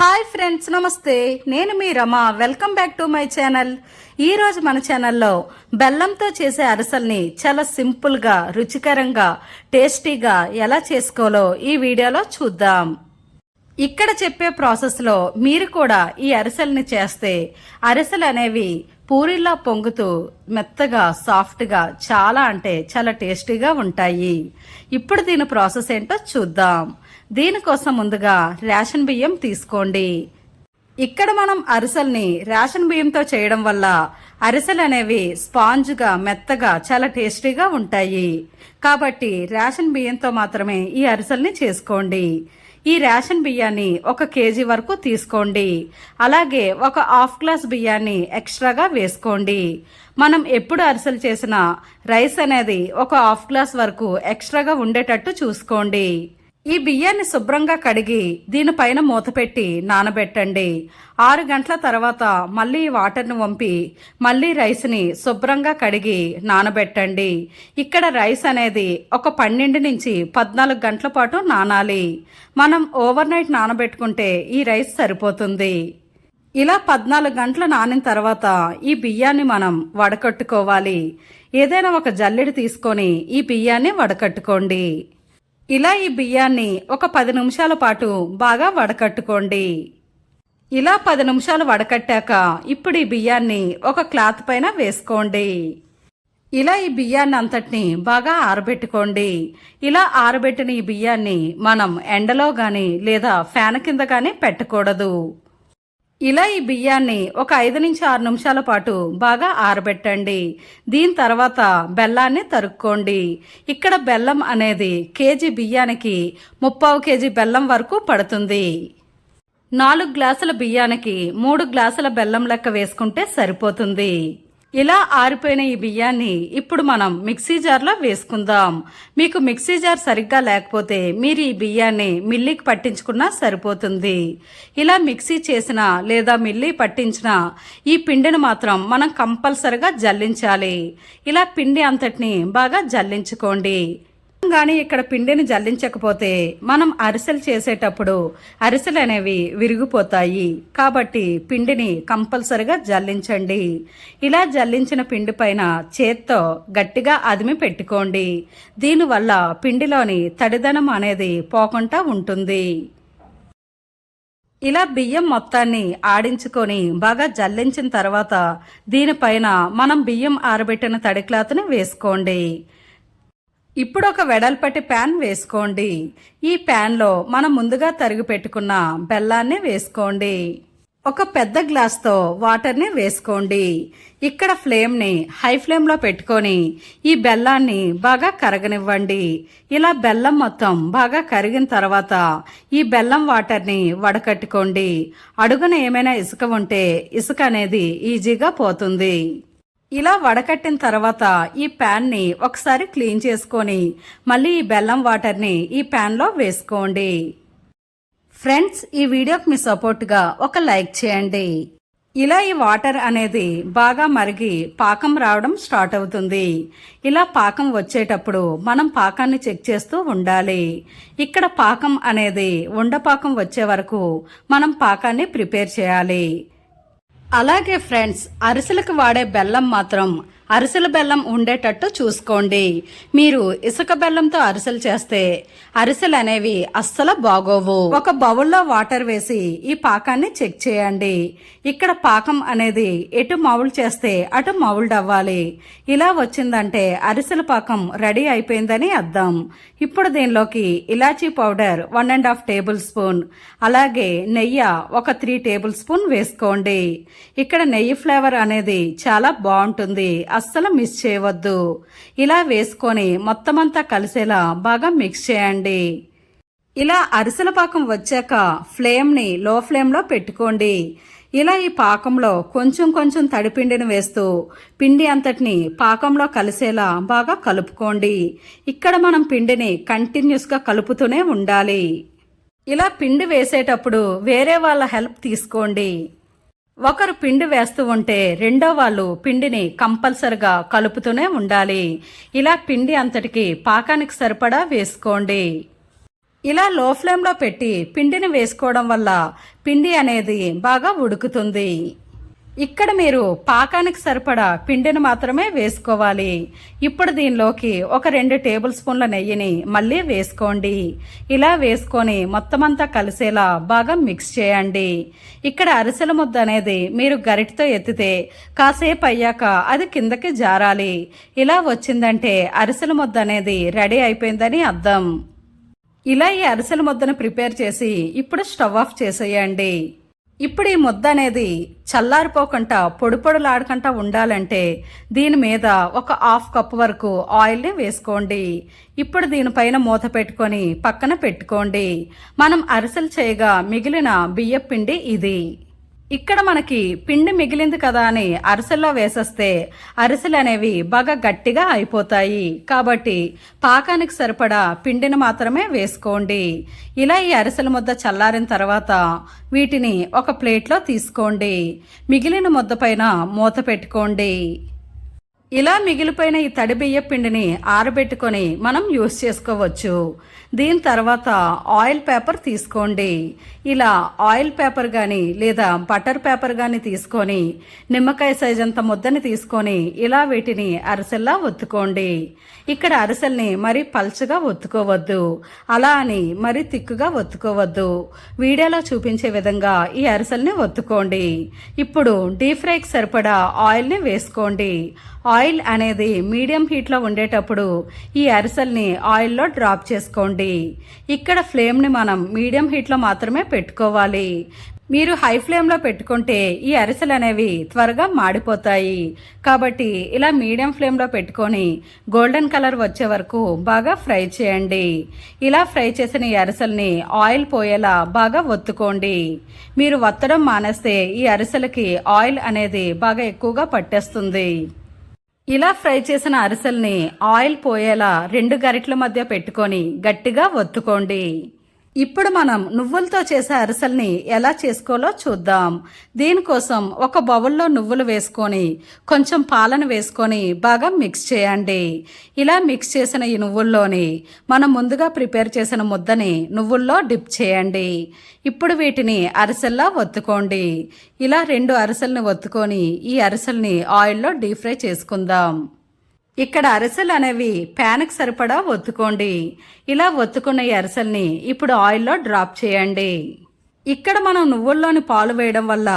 Hi friends నమస్తే. నేను మీ Rama. Welcome back to my channel. ఈరోజు మన ఛానల్లో బెల్లంతో చేసే అరసల్ని చాలా సింపుల్గా రుచికరంగా టేస్టీగా ఎలా చేసుకోవాలో ఈ వీడియోలో చూద్దాం. ఇక్కడ చెప్పే ప్రాసెస్లో మీరు కూడా ఈ అరిసెల్ని చేస్తే అరిసెలు అనేవి పూరిలా పొంగుతూ మెత్తగా సాఫ్ట్గా చాలా అంటే చాలా టేస్టీగా ఉంటాయి. ఇప్పుడు దీని ప్రాసెస్ ఏంటో చూద్దాం. దీనికోసం ముందుగా రేషన్ బియ్యం తీసుకోండి? ఇక్కడ మనం అరిసెల్ని రేషన్ బియ్యంతో చేయడం వల్ల అరిసెలు అనేవి స్పాంజ్గా మెత్తగా చాలా టేస్టీగా ఉంటాయి. కాబట్టి రేషన్ బియ్యంతో మాత్రమే ఈ అరిసెల్ని చేసుకోండి. ఈ రేషన్ బియ్యాన్ని ఒక కేజీ వరకు తీసుకోండి. అలాగే ఒక హాఫ్ గ్లాస్ బియ్యాన్ని ఎక్స్ట్రాగా వేసుకోండి. మనం ఎప్పుడు అరిసెలు చేసినా రైస్ అనేది ఒక హాఫ్ గ్లాస్ వరకు ఎక్స్ట్రాగా ఉండేటట్టు చూసుకోండి. ఈ బియ్యాన్ని శుభ్రంగా కడిగి దీనిపైన మూత పెట్టి నానబెట్టండి. ఆరు గంటల తర్వాత మళ్ళీ వాటర్ని వంపి మళ్ళీ రైస్ని శుభ్రంగా కడిగి నానబెట్టండి. ఇక్కడ రైస్ అనేది ఒక పన్నెండు నుంచి పద్నాలుగు గంటల పాటు నానాలి. మనం ఓవర్ నైట్ నానబెట్టుకుంటే ఈ రైస్ సరిపోతుంది. ఇలా పద్నాలుగు గంటలు నానిన తర్వాత ఈ బియ్యాన్ని మనం వడకట్టుకోవాలి. ఏదైనా ఒక జల్లెడి తీసుకొని ఈ బియ్యాన్ని వడకట్టుకోండి. ఇలా ఈ బియ్యాన్ని ఒక పది నిమిషాల పాటు బాగా వడకట్టుకోండి. ఇలా పది నిమిషాలు వడకట్టాక ఇప్పుడు ఈ బియ్యాన్ని ఒక క్లాత్ పైన వేసుకోండి. ఇలా ఈ బియ్యాన్ని అంతటిని బాగా ఆరబెట్టుకోండి. ఇలా ఆరబెట్టిన ఈ బియ్యాన్ని మనం ఎండలో గాని లేదా ఫ్యాన్ కింద కానీ పెట్టకూడదు. ఇలా ఈ బియ్యాన్ని ఒక ఐదు నుంచి ఆరు నిమిషాల పాటు బాగా ఆరబెట్టండి. దీని తర్వాత బెల్లాన్ని తరుక్కోండి. ఇక్కడ బెల్లం అనేది కేజీ బియ్యానికి ముప్పావు కేజీ బెల్లం వరకు పడుతుంది. నాలుగు గ్లాసుల బియ్యానికి మూడు గ్లాసుల బెల్లం లెక్క వేసుకుంటే సరిపోతుంది. ఇలా ఆరిపోయిన ఈ బియ్యాన్ని ఇప్పుడు మనం మిక్సీ జార్లో వేసుకుందాం. మీకు మిక్సీ జార్ సరిగ్గా లేకపోతే మీరు ఈ బియ్యాన్ని మిల్లీకి పట్టించుకున్నా సరిపోతుంది. ఇలా మిక్సీ చేసిన లేదా మిల్లీ పట్టించిన ఈ పిండిని మాత్రం మనం కంపల్సరిగా జల్లించాలి. ఇలా పిండి అంతటిని బాగా జల్లించుకోండి. కానీ ఇక్కడ పిండిని జల్లించకపోతే మనం అరిసెలు చేసేటప్పుడు అరిసెలు అనేవి విరిగిపోతాయి. కాబట్టి పిండిని కంపల్సరిగా జల్లించండి. ఇలా జల్లించిన పిండి పైన చేత్తో గట్టిగా అదిమి పెట్టుకోండి. దీనివల్ల పిండిలోని తడిదనం అనేది పోకుండా ఉంటుంది. ఇలా బియ్యం మొత్తాన్ని ఆడించుకొని బాగా జల్లించిన తర్వాత దీనిపైన మనం బియ్యం ఆరబెట్టిన తడి క్లాత్ని వేసుకోండి. ఇప్పుడు ఒక వెడల్పటి ప్యాన్ వేసుకోండి. ఈ ప్యాన్లో మనం ముందుగా తరిగి పెట్టుకున్న బెల్లాన్ని వేసుకోండి. ఒక పెద్ద గ్లాస్తో వాటర్ని వేసుకోండి. ఇక్కడ ఫ్లేమ్ని హై ఫ్లేమ్లో పెట్టుకొని ఈ బెల్లాన్ని బాగా కరగనివ్వండి. ఇలా బెల్లం మొత్తం బాగా కరిగిన తర్వాత ఈ బెల్లం వాటర్ని వడకట్టుకోండి. అడుగున ఏమైనా ఇసుక ఉంటే ఇసుక అనేది ఈజీగా పోతుంది. ఇలా వడకట్టిన తర్వాత ఈ ప్యాన్ని ఒకసారి క్లీన్ చేసుకొని మళ్ళీ ఈ బెల్లం వాటర్ని ఈ ప్యాన్లో వేసుకోండి. ఫ్రెండ్స్ ఈ వీడియోకి మీ సపోర్ట్గా ఒక లైక్ చేయండి. ఇలా ఈ వాటర్ అనేది బాగా మరిగి పాకం రావడం స్టార్ట్ అవుతుంది. ఇలా పాకం వచ్చేటప్పుడు మనం పాకాన్ని చెక్ చేస్తూ ఉండాలి. ఇక్కడ పాకం అనేది ఉండపాకం వచ్చే వరకు మనం పాకాన్ని ప్రిపేర్ చేయాలి. అలాగే ఫ్రెండ్స్ అరిసెలకు వాడే బెల్లం మాత్రం అరిసెల బెల్లం ఉండేటట్టు చూసుకోండి. మీరు ఇసుక బెల్లంతో అరిసెలు చేస్తే అరిసెలు అనేవి అస్సలు బాగోవు. ఒక బౌల్లో వాటర్ వేసి ఈ పాకాన్ని చెక్ చేయండి. ఇక్కడ పాకం అనేది ఎటు మౌల్డ్ చేస్తే అటు మౌల్డ్ అవ్వాలి. ఇలా వచ్చిందంటే అరిసెల పాకం రెడీ అయిపోయిందని అర్థం. ఇప్పుడు దీనిలోకి ఇలాచీ powder one and half tablespoon అలాగే నెయ్యి ఒక త్రీ టేబుల్ స్పూన్ వేసుకోండి. ఇక్కడ నెయ్యి ఫ్లేవర్ అనేది చాలా బాగుంటుంది. అస్సలు మిస్ చేయవద్దు. ఇలా వేసుకొని మొత్తం అంతా కలిసేలా బాగా మిక్స్ చేయండి. ఇలా అరిసెల పాకం వచ్చాక ఫ్లేమ్ని లో ఫ్లేమ్లో పెట్టుకోండి. ఇలా ఈ పాకంలో కొంచెం కొంచెం తడిపిండిని వేస్తూ పిండి అంతటిని పాకంలో కలిసేలా బాగా కలుపుకోండి. ఇక్కడ మనం పిండిని కంటిన్యూస్గా కలుపుతూనే ఉండాలి. ఇలా పిండి వేసేటప్పుడు వేరే వాళ్ళ హెల్ప్ తీసుకోండి. ఒకరు పిండి వేస్తూ ఉంటే రెండో వాళ్ళు పిండిని కంపల్సరిగా కలుపుతూనే ఉండాలి. ఇలా పిండి అంతటికి పాకానికి సరిపడా వేసుకోండి. ఇలా లో ఫ్లేమ్లో పెట్టి పిండిని వేసుకోవడం వల్ల పిండి అనేది బాగా ఉడుకుతుంది. ఇక్కడ మీరు పాకానికి సరిపడా పిండిని మాత్రమే వేసుకోవాలి. ఇప్పుడు దీనిలోకి ఒక రెండు టేబుల్ స్పూన్ల నెయ్యిని మళ్ళీ వేసుకోండి. ఇలా వేసుకొని మొత్తం అంతా కలిసేలా బాగా మిక్స్ చేయండి. ఇక్కడ అరిసెల ముద్ద అనేది మీరు గరిటతో ఎత్తితే కాసేపు అయ్యాక అది కిందకి జారాలి. ఇలా వచ్చిందంటే అరిసెల ముద్ద అనేది రెడీ అయిపోయిందని అర్థం. ఇలా ఈ అరిసెల ముద్దను ప్రిపేర్ చేసి ఇప్పుడు స్టవ్ ఆఫ్ చేసేయండి. ఇప్పుడు ఈ ముద్ద అనేది చల్లారిపోకుండా పొడిపొడులాడకుండా ఉండాలంటే దీని మీద ఒక హాఫ్ కప్ వరకు ఆయిల్ని వేసుకోండి. ఇప్పుడు దీనిపైన మూత పెట్టుకొని పక్కన పెట్టుకోండి. మనం అరిసెలు చేయగా మిగిలిన బియ్యపిండి ఇది. ఇక్కడ మనకి పిండి మిగిలింది కదా అని అరిసెల్లో వేసేస్తే అరిసెలు అనేవి బాగా గట్టిగా అయిపోతాయి. కాబట్టి పాకానికి సరిపడా పిండిని మాత్రమే వేసుకోండి. ఇలా ఈ అరిసెల ముద్ద చల్లారిన తర్వాత వీటిని ఒక ప్లేట్లో తీసుకోండి. మిగిలిన ముద్ద పైన మూత పెట్టుకోండి. ఇలా మిగిలిపోయిన ఈ తడి బియ్య పిండిని ఆరబెట్టుకొని మనం యూస్ చేసుకోవచ్చు. దీని తర్వాత ఆయిల్ పేపర్ తీసుకోండి. ఇలా ఆయిల్ పేపర్ కానీ లేదా బటర్ పేపర్ కానీ తీసుకొని నిమ్మకాయ సైజ్ అంత ముద్దని తీసుకొని ఇలా వీటిని అరిసెల్లా ఒత్తుకోండి. ఇక్కడ అరిసెల్ని మరీ పల్చగా ఒత్తుకోవద్దు. అలా అని మరీ తిక్కుగా ఒత్తుకోవద్దు. వీడియోలో చూపించే విధంగా ఈ అరిసెల్ని ఒత్తుకోండి. ఇప్పుడు డీప్ ఫ్రైకి సరిపడా ఆయిల్ని వేసుకోండి. ఆయిల్ అనేది మీడియం హీట్లో ఉండేటప్పుడు ఈ అరిసెల్ని ఆయిల్లో డ్రాప్ చేసుకోండి. ఇక్కడ ఫ్లేమ్ని మనం మీడియం హీట్లో మాత్రమే పెట్టుకోవాలి. మీరు హై ఫ్లేమ్లో పెట్టుకుంటే ఈ అరిసెలు అనేవి త్వరగా మాడిపోతాయి. కాబట్టి ఇలా మీడియం ఫ్లేమ్లో పెట్టుకొని గోల్డెన్ కలర్ వచ్చే వరకు బాగా ఫ్రై చేయండి. ఇలా ఫ్రై చేసిన ఈ అరిసెల్ని ఆయిల్ పోయేలా బాగా ఒత్తుకోండి. మీరు ఒత్తడం మానేస్తే ఈ అరిసెలకి ఆయిల్ అనేది బాగా ఎక్కువగా పట్టేస్తుంది. ఇలా ఫ్రై చేసిన అరిసెల్ని ఆయిల్ పోయేలా రెండు గరిటల మధ్య పెట్టుకొని గట్టిగా ఒత్తుకోండి. ఇప్పుడు మనం నువ్వులతో చేసే అరిసెల్ని ఎలా చేసుకోవాలో చూద్దాం. దీనికోసం ఒక బౌల్లో నువ్వులు వేసుకొని కొంచెం పాలను వేసుకొని బాగా మిక్స్ చేయండి. ఇలా మిక్స్ చేసిన ఈ నువ్వుల్లోని మనం ముందుగా ప్రిపేర్ చేసిన ముద్దని నువ్వుల్లో డిప్ చేయండి. ఇప్పుడు వీటిని అరిసెల్లా ఒత్తుకోండి. ఇలా రెండు అరిసెల్ని ఒత్తుకొని ఈ అరిసెల్ని ఆయిల్లో డీప్ ఫ్రై చేసుకుందాం. ఇక్కడ అరిసెలు అనేవి ప్యాన్కి సరిపడా ఒత్తుకోండి. ఇలా ఒత్తుకున్న ఈ అరిసెల్ని ఇప్పుడు ఆయిల్లో డ్రాప్ చేయండి. ఇక్కడ మనం నువ్వుల్లోని పాలు వేయడం వల్ల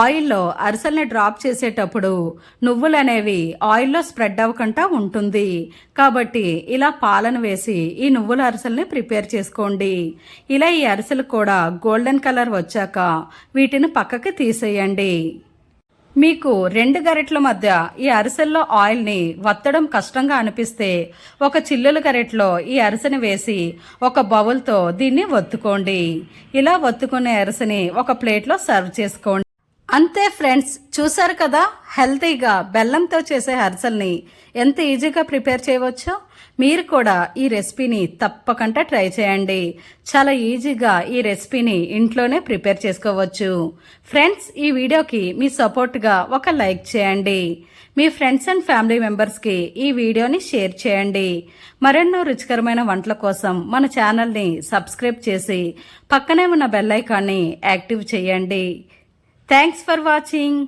ఆయిల్లో అరిసెల్ని డ్రాప్ చేసేటప్పుడు నువ్వులు అనేవి ఆయిల్లో స్ప్రెడ్ అవ్వకుండా ఉంటుంది. కాబట్టి ఇలా పాలను వేసి ఈ నువ్వుల అరిసెల్ని ప్రిపేర్ చేసుకోండి. ఇలా ఈ అరిసెలు కూడా గోల్డెన్ కలర్ వచ్చాక వీటిని పక్కకి తీసేయండి. మీకు రెండు గరిటల మధ్య ఈ అరిసెల్లో ఆయిల్ని వత్తడం కష్టంగా అనిపిస్తే ఒక చిల్లుల గరిటలో ఈ అరిసెని వేసి ఒక బౌల్తో దీన్ని ఒత్తుకోండి ఇలా ఒత్తుకునే అరిసెని ఒక ప్లేట్లో సర్వ్ చేసుకోండి. అంతే ఫ్రెండ్స్ చూసారు కదా? హెల్తీగా బెల్లంతో చేసే అరిసెల్ని ఎంత ఈజీగా ప్రిపేర్ చేయవచ్చో? మీరు కూడా ఈ రెసిపీని తప్పకుండా ట్రై చేయండి. చాలా ఈజీగా ఈ రెసిపీని ఇంట్లోనే ప్రిపేర్ చేసుకోవచ్చు. ఫ్రెండ్స్ ఈ వీడియోకి మీ సపోర్ట్గా ఒక లైక్ చేయండి. మీ ఫ్రెండ్స్ అండ్ ఫ్యామిలీ మెంబర్స్కి ఈ వీడియోని షేర్ చేయండి. మరెన్నో రుచికరమైన వంటల కోసం మన ఛానల్ని సబ్స్క్రైబ్ చేసి పక్కనే ఉన్న బెల్ ఐకాన్ని యాక్టివ్ చేయండి. Thanks for watching.